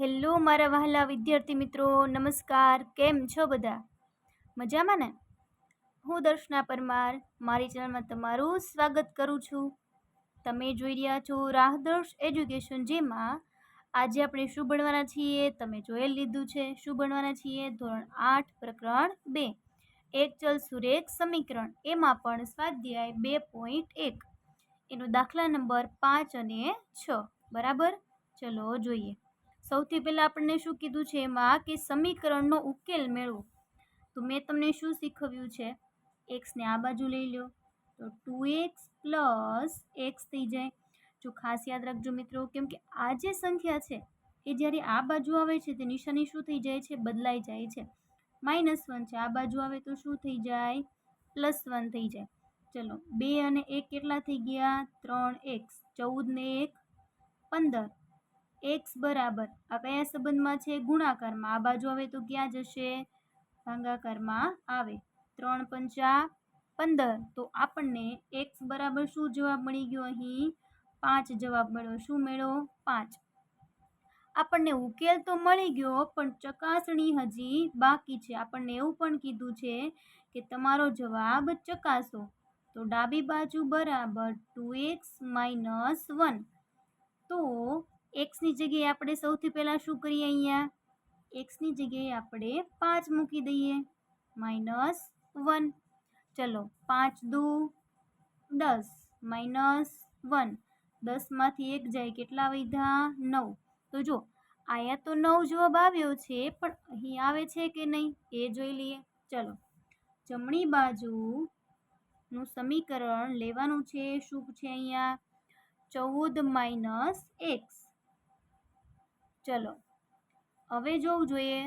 Hello મારા વહાલા વિદ્યાર્થી મિત્રો, નમસ્કાર. કેમ છો બધા? મજામાં ને? હું દર્શના પરમાર, મારી ચેનલમાં તમારું સ્વાગત કરું છું. તમે જોઈ રહ્યા છો રાહદર્શ એજ્યુકેશન જેમાં આજે આપણે શું ભણવાના છીએ? તમે જોઈ લીધું છે, શું ભણવાના છીએ? ધોરણ આઠ, પ્રકરણ બે. એક ચલ સુરેખ સમીકરણ, એમાં પણ સ્વાધ્યાય બે પોઈન્ટ એક. એનો દાખલા નંબર પાંચ અને છ. બરાબર? ચલો જોઈએ. સૌથી પહેલાં આપણને શું કીધું છે એમાં કે સમીકરણનો ઉકેલ મેળવો. તો મેં તમને શું શીખવ્યું છે? એક્સને આ બાજુ લઈ લો તો ટુ એક્સ પ્લસ એક્સ થઈ જાય. જો ખાસ યાદ રાખજો મિત્રો, કેમ કે આ જે સંખ્યા છે, એ જ્યારે આ બાજુ આવે છે, તે નિશાની શું થઈ જાય છે? બદલાઈ જાય છે. માઇનસ વન છે, આ બાજુ આવે તો શું થઈ જાય? પ્લસ વન થઈ જાય. ચલો, બે અને એક કેટલા થઈ ગયા? ત્રણ એક્સ. ચૌદ ને એક, પંદર. એક્સ બરાબર. આ કયા સંબંધમાં છે ગુણાકારમાં. આ બાજુ આવે તો ક્યાં જશે? ભાગાકારમાં આવે. ત્રણ પંચા પંદર. તો આપણને એક્સ બરાબર શું જવાબ મળી ગયો અહીં? પાંચ જવાબ મળ્યો. શું મેળવો પાંચ. આપણને ઉકેલ તો મળી ગયો, પણ ચકાસણી હજી બાકી છે. આપણને એવું પણ કીધું છે કે તમારો જવાબ ચકાસો. તો ડાબી બાજુ બરાબર ટુ એક્સ માઇનસ વન. તો એક્સની જગ્યાએ આપણે સૌથી પહેલાં શું કરીએ અહીંયા? એક્સની જગ્યાએ આપણે પાંચ મૂકી દઈએ. માઇનસ વન ચલો, પાંચ દુ દસ. માઇનસ વન દસમાંથી એક જાય કેટલા વધ્યા? નવ. તો જો અહીંયા તો નવ જવાબ આવ્યો છે, પણ અહીં આવે છે કે નહીં? એ જોઈ લઈએ. ચલો, જમણી બાજુનું સમીકરણ લેવાનું છે. શું છે અહીંયા? ચૌદ માઇનસ એક્સ ચલો, હવે જોવું જોઈએ.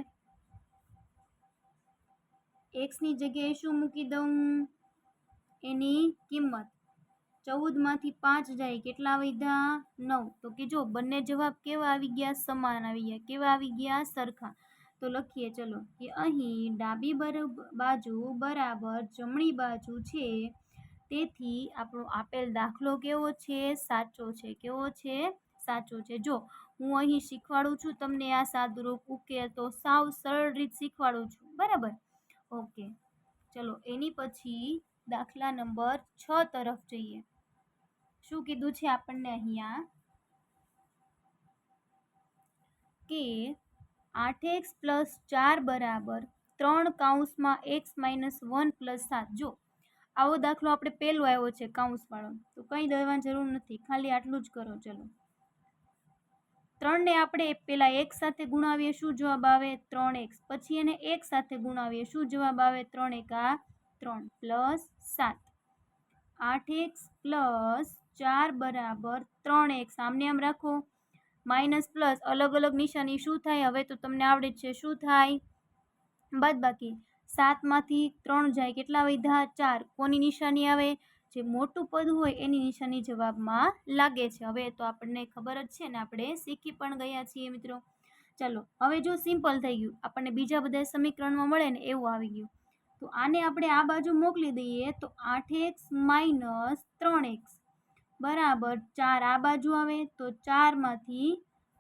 એક્સની જગ્યાએ શું મૂકી દઉં? એની કિંમત. ચૌદમાંથી પાંચ જાય, કેટલા વધ્યા નવ. તો કે જો, બંને જવાબ કેવા આવી ગયા? સમાન આવી ગયા. કેવા આવી ગયા? સરખા. તો લખીએ, ચલો, કે અહીં ડાબી બાજુ બરાબર જમણી બાજુ છે. તેથી આપણો આપેલ દાખલો કેવો છે? સાચો છે. કેવો છે? સાચો છે. જો હું અહીં શીખવાડું છું, તમને આ સાદુરૂપ ઉકેલ તો સાવ સરળ રીત શીખવાડું છું, બરાબર? ઓકે, ચલો, એની પછી દાખલા નંબર છ તરફ જઈએ. શું કીધું છે આપણને અહીંયા? કે આઠ એક્સ પ્લસ ચાર બરાબર ત્રણ કાઉન્સમાં એક્સ માઇનસ વન પ્લસ સાત. જો, આવો દાખલો આપણે પહેલો આવ્યો છે કાઉન્સવાળો. તો કંઈ દેવાની જરૂર નથી, ખાલી આટલું જ કરો, ચલો. ત્રણને આપણે પહેલાં એક સાથે ગુણાવીએ શું જવાબ આવે? ત્રણ એક્સ. પછી એને એક સાથે ગુણાવીએ શું જવાબ આવે? ત્રણ એકા. ત્રણ પ્લસ સાત. આઠ એક્સ પ્લસ ચાર બરાબર ત્રણ એક્સ. આમને આમ રાખો. માઇનસ પ્લસ અલગ અલગ નિશાની શું થાય? હવે તો તમને આવડે છે. શું થાય? બાદ બાકી સાતમાંથી ત્રણ જાય. કેટલા વધ્યા? ચાર. કોની નિશાની આવે? જે મોટું પદ હોય એની નિશાની જવાબમાં લાગે છે. હવે તો આપણને ખબર જ છે ને આપણે શીખી પણ ગયા છીએ મિત્રો. ચાલો, હવે જો સિમ્પલ થઈ ગયું, આપણને બીજા બધા સમીકરણમાં મળે ને એવું આવી ગયું. તો આને આપણે આ બાજુ મોકલી દઈએ તો આઠ એક્સ માઇનસ ત્રણ એક્સ બરાબર ચાર આ બાજુ આવે તો ચારમાંથી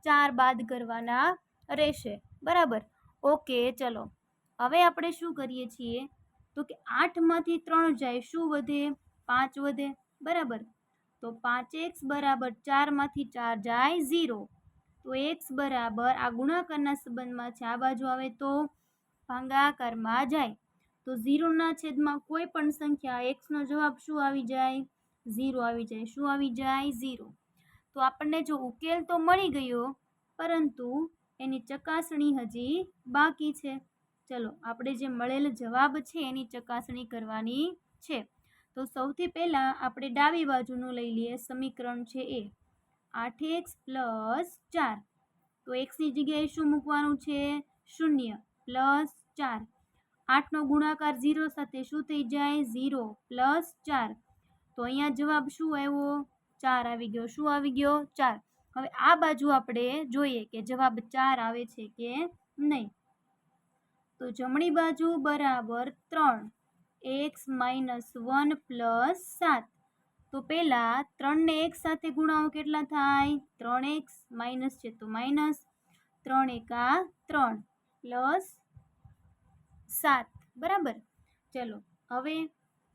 ચાર બાદ કરવાના રહેશે. બરાબર? ઓકે, ચલો. હવે આપણે શું કરીએ છીએ? તો કે આઠમાંથી ત્રણ જાય, શું વધે? પાંચ વધે, બરાબર? તો પાંચ એક્સ બરાબર ચારમાંથી ચાર જાય ઝીરો. તો એક્સ બરાબર આ ગુણાકારના સંબંધમાં છે, આ બાજુ આવે તો ભાંગાકારમાં જાય. તો ઝીરોના છેદમાં કોઈ પણ સંખ્યા એક્સનો જવાબ શું આવી જાય? ઝીરો આવી જાય. શું આવી જાય? ઝીરો. તો આપણને જો ઉકેલ તો મળી ગયો, પરંતુ એની ચકાસણી હજી બાકી છે. ચલો, આપણે જે મળેલ જવાબ છે, એની ચકાસણી કરવાની છે. તો સૌથી પહેલાં આપણે ડાબી બાજુનું લઈ લઈએ, સમીકરણ છે એ. આઠ એક્સ પ્લસ ચાર. તો એક્સની જગ્યાએ શું મૂકવાનું છે? શૂન્ય પ્લસ ચાર. આઠનો ગુણાકાર ઝીરો સાથે શું થઈ જાય? ઝીરો પ્લસ ચાર. તો અહીંયા જવાબ શું આવ્યો? ચાર આવી ગયો. શું આવી ગયો? ચાર. હવે આ બાજુ આપણે જોઈએ કે જવાબ ચાર આવે છે કે નહીં. તો જમણી બાજુ બરાબર ત્રણ. એક્સ માઇનસ વન પ્લસ સાત. તો પહેલાં ત્રણને એક સાથે ગુણાઓ કેટલા થાય? ત્રણ એક્સ માઇનસ છે તો માઇનસ ત્રણ એકા ત્રણ પ્લસ સાત. બરાબર? ચલો, હવે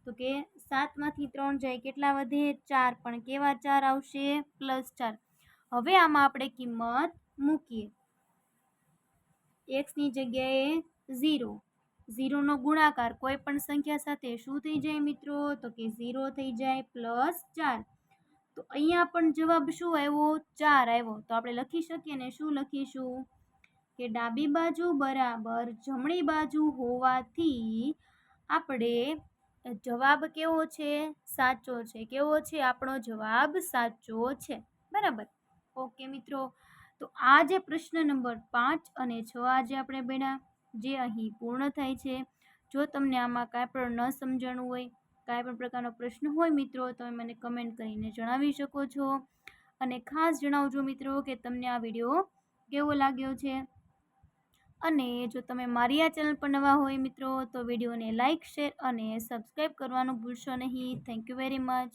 તો કે સાતમાંથી ત્રણ જાય કેટલા વધે? ચાર. પણ કેવા ચાર આવશે? પ્લસ ચાર. હવે આમાં આપણે કિંમત મૂકીએ. એક્સની જગ્યાએ ઝીરો. ઝીરોનો ગુણાકાર કોઈ પણ સંખ્યા સાથે શું થઈ જાય મિત્રો? તો કે ઝીરો થઈ જાય પ્લસ ચાર. તો અહીંયા પણ જવાબ શું આવ્યો? ચાર આવ્યો. તો આપણે લખી શકીએ ને શું લખીશું? કે ડાબી બાજુ બરાબર જમણી બાજુ હોવાથી આપણે જવાબ કેવો છે? સાચો છે. કેવો છે? આપણો જવાબ સાચો છે. બરાબર? ઓકે મિત્રો. તો આ જે પ્રશ્ન નંબર પાંચ અને છ આજે આપણે ભણ્યા. જે અહીં પૂર્ણ થાય છે. જો તમને આમાં કાંઈ પણ ન સમજણું હોય, કાંઈ પણ પ્રકારનો પ્રશ્ન હોય મિત્રો, તમે મને કમેન્ટ કરીને જણાવી શકો છો. અને ખાસ જણાવજો મિત્રો કે તમને આ વીડિયો કેવો લાગ્યો છે. અને જો તમે મારી આ ચેનલ પર નવા હોય મિત્રો, તો વિડીયોને લાઇક શેર અને સબસ્ક્રાઈબ કરવાનું ભૂલશો નહીં. Thank you very much